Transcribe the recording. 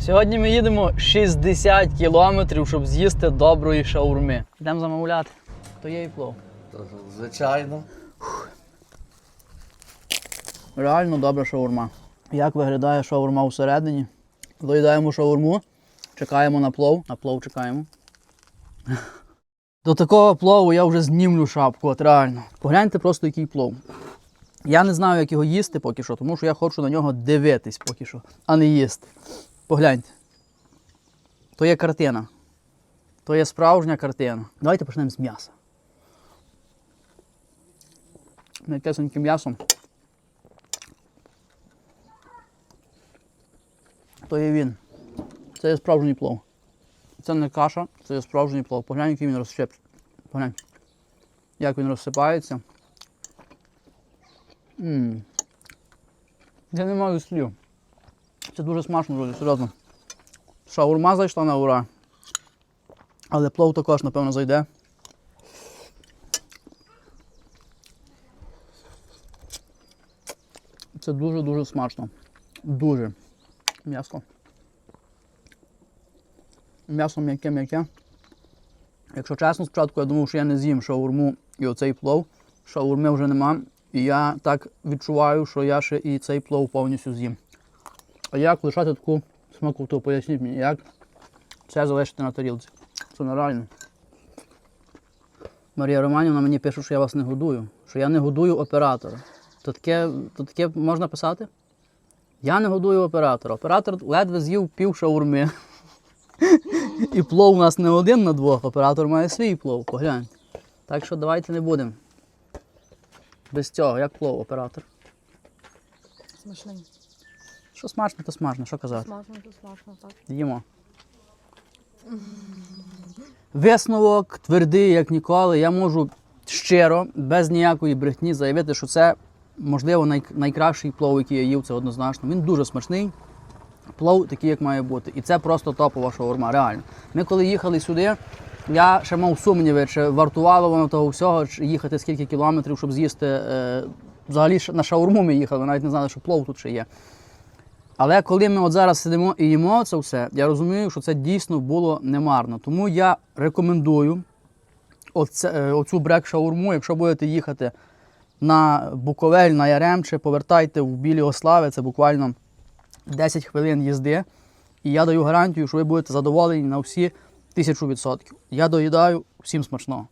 Сьогодні ми їдемо 60 кілометрів, щоб з'їсти доброї шаурми. Йдемо замовляти. То є і плов. Звичайно. Реально добра шаурма. Як виглядає шаурма всередині? Доїдаємо шаурму, чекаємо на плов, на плов чекаємо. До такого плову я вже знімлю шапку, от реально. Погляньте просто, який плов. Я не знаю, як його їсти поки що, тому що я хочу на нього дивитись поки що, а не їсти. Погляньте. То є картина. То є справжня картина. Давайте почнемо з м'яса. М'якесеньким м'ясом. То є він. Це є справжній плов. Це не каша, це є справжній плов. Поглянь, який він розщеп. Поглянь. Як він розсипається. Ммм. Я не маю слів. Це дуже смачно, друзі, серйозно. Шаурма зайшла на ура. Але плов також, напевно, зайде. Це дуже-дуже смачно. Дуже. М'ясо. М'ясо м'яке-м'яке. Якщо чесно, спочатку я думав, що я не з'їм шаурму і оцей плов. Шаурми вже нема. І я так відчуваю, що я ще і цей плов повністю з'їм. Як лишати таку смакоту? Поясніть мені, як це залишити на тарілці. Це нереально. Марія Романівна мені пише, що я вас не годую, що я не годую оператора. То таке, то таке можна писати? Я не годую оператора. Оператор ледве з'їв пів шаурми. І плов у нас не один на двох, оператор має свій плов, погляньте. Так що давайте не будемо. Без цього, як плов, оператор. Смачний. Що смачно, то смачно, що казати. Смачно, то смачно, так. Їмо. Висновок твердий, як ніколи. Я можу щиро, без ніякої брехні заявити, що це, можливо, най- найкращий плов, який я їв, це однозначно. Він дуже смачний. Плов такий, як має бути. І це просто топова шаурма, реально. Ми коли їхали сюди, я ще мав сумніви, чи вартувало воно того всього, чи їхати скільки кілометрів, щоб з'їсти. Е, взагалі на шаурму ми їхали, навіть не знали, що плов тут ще є. Але коли ми от зараз сидимо і їмо це все, я розумію, що це дійсно було немарно. Тому я рекомендую оце, е, оцю брек-шаурму, якщо будете їхати на Буковель, на Яремче, повертайте в Білі Ослави, це буквально 10 хвилин їзди. І я даю гарантію, що ви будете задоволені на всі тисячу відсотків. Я доїдаю всім смачного.